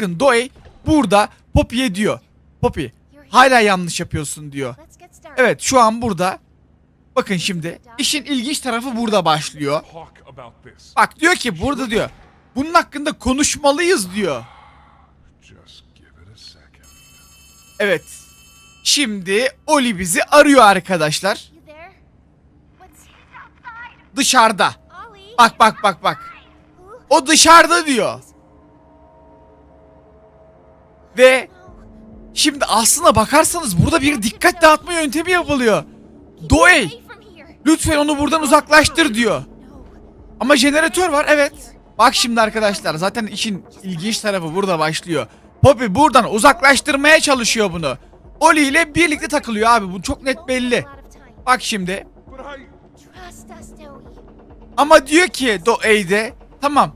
Bakın Doey burada Poppy'ye diyor. Poppy hala yanlış yapıyorsun diyor. Evet şu an burada. Bakın şimdi işin ilginç tarafı burada başlıyor. Bak diyor ki burada diyor. Bunun hakkında konuşmalıyız diyor. Evet. Şimdi Oli bizi arıyor arkadaşlar. Dışarıda. Bak bak bak bak. O dışarıda diyor. Ve şimdi aslına bakarsanız burada bir dikkat dağıtma yöntemi yapılıyor. Doey lütfen onu buradan uzaklaştır diyor. Ama jeneratör var evet. Bak şimdi arkadaşlar zaten işin ilginç tarafı burada başlıyor. Poppy buradan uzaklaştırmaya çalışıyor bunu. Oli ile birlikte takılıyor abi bu çok net belli. Bak şimdi ama diyor ki Doey de tamam